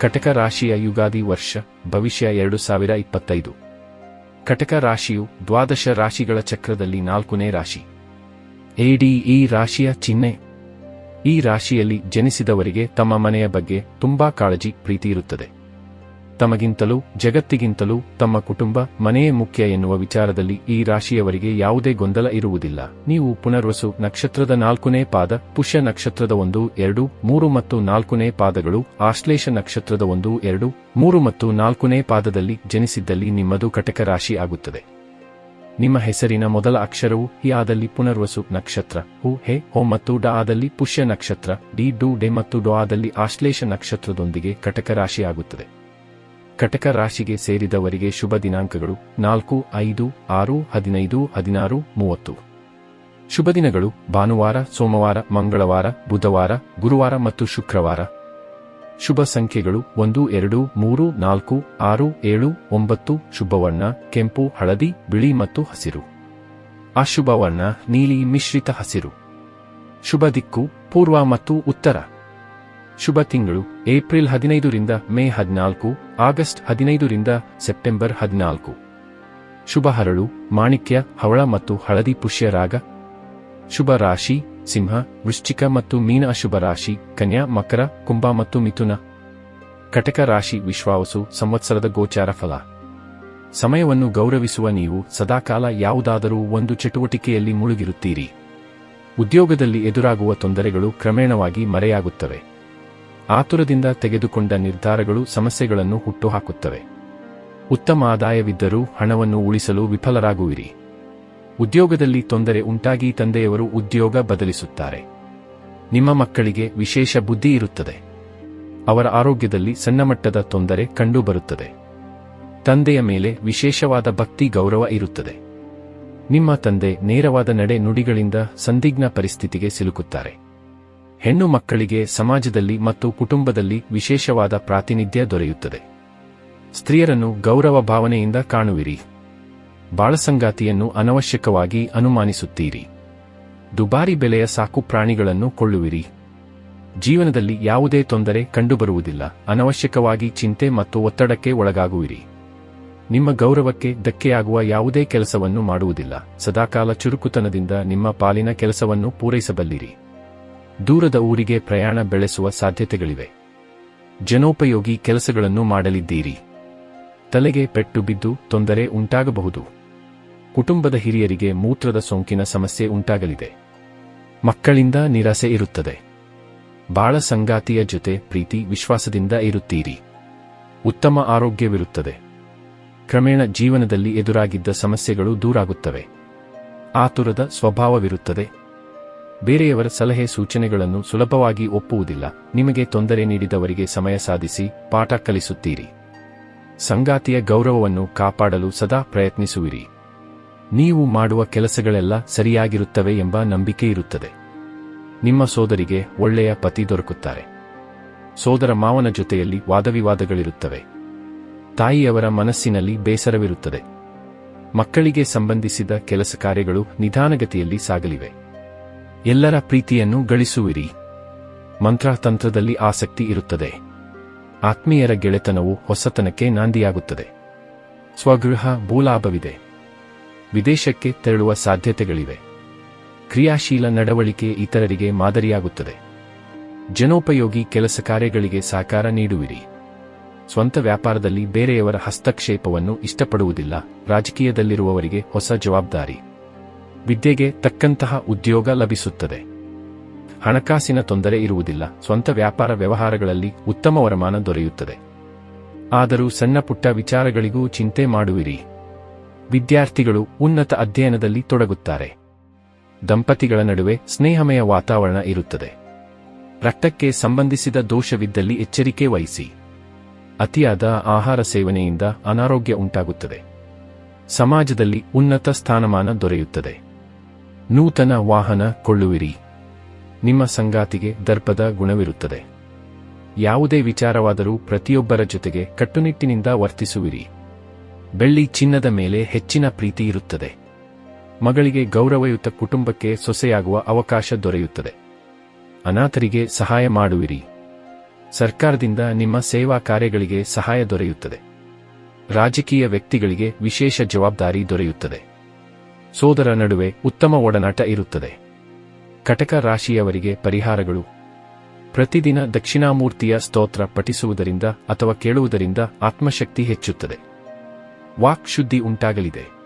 ಕಟಕ ರಾಶಿಯ ಯುಗಾದಿ ವರ್ಷ, ಭವಿಷ್ಯ ಎರಡು ಸಾವಿರ ಇಪ್ಪತ್ತೈದು. ಕಟಕ ರಾಶಿಯು ದ್ವಾದಶ ರಾಶಿಗಳ ಚಕ್ರದಲ್ಲಿ ನಾಲ್ಕನೇ ರಾಶಿ. ಎಡಿ ಈ ರಾಶಿಯ ಚಿಹ್ನೆ. ಈ ರಾಶಿಯಲ್ಲಿ ಜನಿಸಿದವರಿಗೆ ತಮ್ಮ ಮನೆಯ ಬಗ್ಗೆ ತುಂಬಾ ಕಾಳಜಿ, ಪ್ರೀತಿ ಇರುತ್ತದೆ. ತಮಗಿಂತಲೂ, ಜಗತ್ತಿಗಿಂತಲೂ ತಮ್ಮ ಕುಟುಂಬ ಮನೆಯೇ ಮುಖ್ಯ ಎನ್ನುವ ವಿಚಾರದಲ್ಲಿ ಈ ರಾಶಿಯವರಿಗೆ ಯಾವುದೇ ಗೊಂದಲ ಇರುವುದಿಲ್ಲ. ನೀವು ಪುನರ್ವಸು ನಕ್ಷತ್ರದ ನಾಲ್ಕನೇ ಪಾದ, ಪುಷ್ಯ ನಕ್ಷತ್ರದ ಒಂದು, ಎರಡು, ಮೂರು ಮತ್ತು ನಾಲ್ಕನೇ ಪಾದಗಳು, ಆಶ್ಲೇಷ ನಕ್ಷತ್ರದ ಒಂದು, ಎರಡು, ಮೂರು ಮತ್ತು ನಾಲ್ಕನೇ ಪಾದದಲ್ಲಿ ಜನಿಸಿದ್ದಲ್ಲಿ ನಿಮ್ಮದು ಕಟಕ ರಾಶಿ ಆಗುತ್ತದೆ. ನಿಮ್ಮ ಹೆಸರಿನ ಮೊದಲ ಅಕ್ಷರವು ಹಿ ಆದಲ್ಲಿ ಪುನರ್ವಸು ನಕ್ಷತ್ರ, ಹು, ಹೆ, ಹೋ ಮತ್ತು ಡ ಆದಲ್ಲಿ ಪುಷ್ಯ ನಕ್ಷತ್ರ, ಡಿ, ಡು, ಡೆ ಮತ್ತು ಡೊ ಆದಲ್ಲಿ ಆಶ್ಲೇಷ ನಕ್ಷತ್ರದೊಂದಿಗೆ ಕಟಕ ರಾಶಿ ಆಗುತ್ತದೆ. ಕಟಕ ರಾಶಿಗೆ ಸೇರಿದವರಿಗೆ ಶುಭ ದಿನಾಂಕಗಳು ನಾಲ್ಕು, ಐದು, ಆರು, ಹದಿನೈದು, ಹದಿನಾರು, ಮೂವತ್ತು. ಶುಭ ದಿನಗಳು ಭಾನುವಾರ, ಸೋಮವಾರ, ಮಂಗಳವಾರ, ಬುಧವಾರ, ಗುರುವಾರ ಮತ್ತು ಶುಕ್ರವಾರ. ಶುಭ ಸಂಖ್ಯೆಗಳು ಒಂದು, ಎರಡು, ಮೂರು, ನಾಲ್ಕು, ಆರು, ಏಳು, ಒಂಬತ್ತು, ಶುಭವರ್ಣ, ಕೆಂಪು, ಹಳದಿ, ಬಿಳಿ ಮತ್ತು ಹಸಿರು. ಅಶುಭವರ್ಣ ನೀಲಿ ಮಿಶ್ರಿತ ಹಸಿರು. ಶುಭ ದಿಕ್ಕು ಪೂರ್ವ ಮತ್ತು ಉತ್ತರ. ಶುಭ ತಿಂಗಳು. ಏಪ್ರಿಲ್ ಹದಿನೈದರಿಂದ ಮೇ ಹದಿನಾಲ್ಕು, ಆಗಸ್ಟ್ ಹದಿನೈದರಿಂದ ಸೆಪ್ಟೆಂಬರ್ ಹದಿನಾಲ್ಕು. ಶುಭ ಹರಳು, ಮಾಣಿಕ್ಯ, ಹವಳ ಮತ್ತು ಹಳದಿ ಪುಷ್ಯ ರಾಗ. ಶುಭ ರಾಶಿ, ಸಿಂಹ, ವೃಶ್ಚಿಕ ಮತ್ತು ಮೀನ ಅಶುಭ ರಾಶಿ, ಕನ್ಯಾ, ಮಕರ, ಕುಂಭ ಮತ್ತು ಮಿಥುನ. ಕಟಕ ರಾಶಿ, ವಿಶ್ವಾವಸು, ಸಂವತ್ಸರದ ಗೋಚಾರ ಫಲ. ಸಮಯವನ್ನು ಗೌರವಿಸುವ ನೀವು ಸದಾಕಾಲ ಯಾವುದಾದರೂ ಒಂದು ಚಟುವಟಿಕೆಯಲ್ಲಿ ಮುಳುಗಿರುತ್ತೀರಿ. ಉದ್ಯೋಗದಲ್ಲಿ ಎದುರಾಗುವ ತೊಂದರೆಗಳು ಕ್ರಮೇಣವಾಗಿ ಮರೆಯಾಗುತ್ತವೆ. ಆತುರದಿಂದ ತೆಗೆದುಕೊಂಡ ನಿರ್ಧಾರಗಳು ಸಮಸ್ಯೆಗಳನ್ನು ಹುಟ್ಟುಹಾಕುತ್ತವೆ. ಉತ್ತಮ ಆದಾಯವಿದ್ದರೂ ಹಣವನ್ನು ಉಳಿಸಲು ವಿಫಲರಾಗುವಿರಿ. ಉದ್ಯೋಗದಲ್ಲಿ ತೊಂದರೆ ಉಂಟಾಗಿ ತಂದೆಯವರು ಉದ್ಯೋಗ ಬದಲಿಸುತ್ತಾರೆ. ನಿಮ್ಮ ಮಕ್ಕಳಿಗೆ ವಿಶೇಷ ಬುದ್ಧಿ ಇರುತ್ತದೆ. ಅವರ ಆರೋಗ್ಯದಲ್ಲಿ ಸಣ್ಣಮಟ್ಟದ ತೊಂದರೆ ಕಂಡುಬರುತ್ತದೆ. ತಂದೆಯ ಮೇಲೆ ವಿಶೇಷವಾದ ಭಕ್ತಿ ಗೌರವ ಇರುತ್ತದೆ. ನಿಮ್ಮ ತಂದೆ ನೇರವಾದ ನಡೆ ನುಡಿಗಳಿಂದ ಸಂದಿಗ್ನ ಪರಿಸ್ಥಿತಿಗೆ ಸಿಲುಕುತ್ತಾರೆ. ಹೆಣ್ಣು ಮಕ್ಕಳಿಗೆ ಸಮಾಜದಲ್ಲಿ ಮತ್ತು ಕುಟುಂಬದಲ್ಲಿ ವಿಶೇಷವಾದ ಪ್ರಾತಿನಿಧ್ಯ ದೊರೆಯುತ್ತದೆ. ಸ್ತ್ರೀಯರನ್ನು ಗೌರವ ಭಾವನೆಯಿಂದ ಕಾಣುವಿರಿ. ಬಾಳಸಂಗಾತಿಯನ್ನು ಅನವಶ್ಯಕವಾಗಿ ಅನುಮಾನಿಸುತ್ತೀರಿ. ದುಬಾರಿ ಬೆಲೆಯ ಸಾಕು ಪ್ರಾಣಿಗಳನ್ನು ಕೊಳ್ಳುವಿರಿ. ಜೀವನದಲ್ಲಿ ಯಾವುದೇ ತೊಂದರೆ ಕಂಡುಬರುವುದಿಲ್ಲ. ಅನವಶ್ಯಕವಾಗಿ ಚಿಂತೆ ಮತ್ತು ಒತ್ತಡಕ್ಕೆ ಒಳಗಾಗುವಿರಿ. ನಿಮ್ಮ ಗೌರವಕ್ಕೆ ಧಕ್ಕೆಯಾಗುವ ಯಾವುದೇ ಕೆಲಸವನ್ನು ಮಾಡುವುದಿಲ್ಲ. ಸದಾಕಾಲ ಚುರುಕುತನದಿಂದ ನಿಮ್ಮ ಪಾಲಿನ ಕೆಲಸವನ್ನು ಪೂರೈಸಬಲ್ಲಿರಿ. ದೂರದ ಊರಿಗೆ ಪ್ರಯಾಣ ಬೆಳೆಸುವ ಸಾಧ್ಯತೆಗಳಿವೆ. ಜನೋಪಯೋಗಿ ಕೆಲಸಗಳನ್ನು ಮಾಡಲಿದ್ದೀರಿ. ತಲೆಗೆ ಪೆಟ್ಟು ಬಿದ್ದು ತೊಂದರೆ ಉಂಟಾಗಬಹುದು. ಕುಟುಂಬದ ಹಿರಿಯರಿಗೆ ಮೂತ್ರದ ಸೋಂಕಿನ ಸಮಸ್ಯೆ ಉಂಟಾಗಲಿದೆ. ಮಕ್ಕಳಿಂದ ನಿರಾಸೆ ಇರುತ್ತದೆ. ಬಾಳ ಸಂಗಾತಿಯ ಜೊತೆ ಪ್ರೀತಿ, ವಿಶ್ವಾಸದಿಂದ ಇರುತ್ತೀರಿ. ಉತ್ತಮ ಆರೋಗ್ಯವಿರುತ್ತದೆ. ಕ್ರಮೇಣ ಜೀವನದಲ್ಲಿ ಎದುರಾಗಿದ್ದ ಸಮಸ್ಯೆಗಳು ದೂರಾಗುತ್ತವೆ. ಆತುರದ ಸ್ವಭಾವವಿರುತ್ತದೆ. ಬೇರೆಯವರ ಸಲಹೆ ಸೂಚನೆಗಳನ್ನು ಸುಲಭವಾಗಿ ಒಪ್ಪುವುದಿಲ್ಲ. ನಿಮಗೆ ತೊಂದರೆ ನೀಡಿದವರಿಗೆ ಸಮಯ ಸಾಧಿಸಿ ಪಾಠ ಕಲಿಸುತ್ತೀರಿ. ಸಂಗಾತಿಯ ಗೌರವವನ್ನು ಕಾಪಾಡಲು ಸದಾ ಪ್ರಯತ್ನಿಸುವಿರಿ. ನೀವು ಮಾಡುವ ಕೆಲಸಗಳೆಲ್ಲ ಸರಿಯಾಗಿರುತ್ತವೆ ಎಂಬ ನಂಬಿಕೆ ಇರುತ್ತದೆ. ನಿಮ್ಮ ಸೋದರಿಗೆ ಒಳ್ಳೆಯ ಪತಿ ದೊರಕುತ್ತಾರೆ. ಸೋದರ ಮಾವನ ಜೊತೆಯಲ್ಲಿ ವಾದವಿವಾದಗಳಿರುತ್ತವೆ. ತಾಯಿಯವರ ಮನಸ್ಸಿನಲ್ಲಿ ಬೇಸರವಿರುತ್ತದೆ. ಮಕ್ಕಳಿಗೆ ಸಂಬಂಧಿಸಿದ ಕೆಲಸ ಕಾರ್ಯಗಳು ನಿಧಾನಗತಿಯಲ್ಲಿ ಸಾಗಲಿವೆ. ಎಲ್ಲರ ಪ್ರೀತಿಯನ್ನು ಗಳಿಸುವಿರಿ. ಮಂತ್ರತಂತ್ರದಲ್ಲಿ ಆಸಕ್ತಿ ಇರುತ್ತದೆ. ಆತ್ಮೀಯರ ಗೆಳೆತನವು ಹೊಸತನಕ್ಕೆ ನಾಂದಿಯಾಗುತ್ತದೆ. ಸ್ವಗೃಹ ಭೂಲಾಭವಿದೆ. ವಿದೇಶಕ್ಕೆ ತೆರಳುವ ಸಾಧ್ಯತೆಗಳಿವೆ. ಕ್ರಿಯಾಶೀಲ ನಡವಳಿಕೆ ಇತರರಿಗೆ ಮಾದರಿಯಾಗುತ್ತದೆ. ಜನೋಪಯೋಗಿ ಕೆಲಸ ಕಾರ್ಯಗಳಿಗೆ ಸಹಕಾರ ನೀಡುವಿರಿ. ಸ್ವಂತ ವ್ಯಾಪಾರದಲ್ಲಿ ಬೇರೆಯವರ ಹಸ್ತಕ್ಷೇಪವನ್ನು ಇಷ್ಟಪಡುವುದಿಲ್ಲ. ರಾಜಕೀಯದಲ್ಲಿರುವವರಿಗೆ ಹೊಸ ಜವಾಬ್ದಾರಿ. ವಿದ್ಯೆಗೆ ತಕ್ಕಂತಹ ಉದ್ಯೋಗ ಲಭಿಸುತ್ತದೆ. ಹಣಕಾಸಿನ ತೊಂದರೆ ಇರುವುದಿಲ್ಲ. ಸ್ವಂತ ವ್ಯಾಪಾರ ವ್ಯವಹಾರಗಳಲ್ಲಿ ಉತ್ತಮ ವರಮಾನ ದೊರೆಯುತ್ತದೆ. ಆದರೂ ಸಣ್ಣ ಪುಟ್ಟ ವಿಚಾರಗಳಿಗೂ ಚಿಂತೆ ಮಾಡುವಿರಿ. ವಿದ್ಯಾರ್ಥಿಗಳು ಉನ್ನತ ಅಧ್ಯಯನದಲ್ಲಿ ತೊಡಗುತ್ತಾರೆ. ದಂಪತಿಗಳ ನಡುವೆ ಸ್ನೇಹಮಯ ವಾತಾವರಣ ಇರುತ್ತದೆ. ರಕ್ತಕ್ಕೆ ಸಂಬಂಧಿಸಿದ ದೋಷವಿದ್ದಲ್ಲಿ ಎಚ್ಚರಿಕೆ ವಹಿಸಿ. ಅತಿಯಾದ ಆಹಾರ ಸೇವನೆಯಿಂದ ಅನಾರೋಗ್ಯ ಉಂಟಾಗುತ್ತದೆ. ಸಮಾಜದಲ್ಲಿ ಉನ್ನತ ಸ್ಥಾನಮಾನ ದೊರೆಯುತ್ತದೆ. ನೂತನ ವಾಹನ ಕೊಳ್ಳುವಿರಿ. ನಿಮ್ಮ ಸಂಗಾತಿಗೆ ದರ್ಪದ ಗುಣವಿರುತ್ತದೆ. ಯಾವುದೇ ವಿಚಾರವಾದರೂ ಪ್ರತಿಯೊಬ್ಬರ ಜೊತೆಗೆ ಕಟ್ಟುನಿಟ್ಟಿನಿಂದ ವರ್ತಿಸುವಿರಿ. ಬೆಳ್ಳಿ ಚಿನ್ನದ ಮೇಲೆ ಹೆಚ್ಚಿನ ಪ್ರೀತಿ ಇರುತ್ತದೆ. ಮಗಳಿಗೆ ಗೌರವಯುತ ಕುಟುಂಬಕ್ಕೆ ಸೊಸೆಯಾಗುವ ಅವಕಾಶ ದೊರೆಯುತ್ತದೆ. ಅನಾಥರಿಗೆ ಸಹಾಯ ಮಾಡುವಿರಿ. ಸರ್ಕಾರದಿಂದ ನಿಮ್ಮ ಸೇವಾ ಕಾರ್ಯಗಳಿಗೆ ಸಹಾಯ ದೊರೆಯುತ್ತದೆ. ರಾಜಕೀಯ ವ್ಯಕ್ತಿಗಳಿಗೆ ವಿಶೇಷ ಜವಾಬ್ದಾರಿ ದೊರೆಯುತ್ತದೆ. ಸೋದರ ನಡುವೆ ಉತ್ತಮ ಒಡನಾಟ ಇರುತ್ತದೆ. ಕಟಕ ರಾಶಿಯವರಿಗೆ ಪರಿಹಾರಗಳು. ಪ್ರತಿದಿನ ದಕ್ಷಿಣಾಮೂರ್ತಿಯ ಸ್ತೋತ್ರ ಪಠಿಸುವುದರಿಂದ ಅಥವಾ ಕೇಳುವುದರಿಂದ ಆತ್ಮಶಕ್ತಿ ಹೆಚ್ಚುತ್ತದೆ. ವಾಕ್ ಶುದ್ಧಿ ಉಂಟಾಗಲಿದೆ.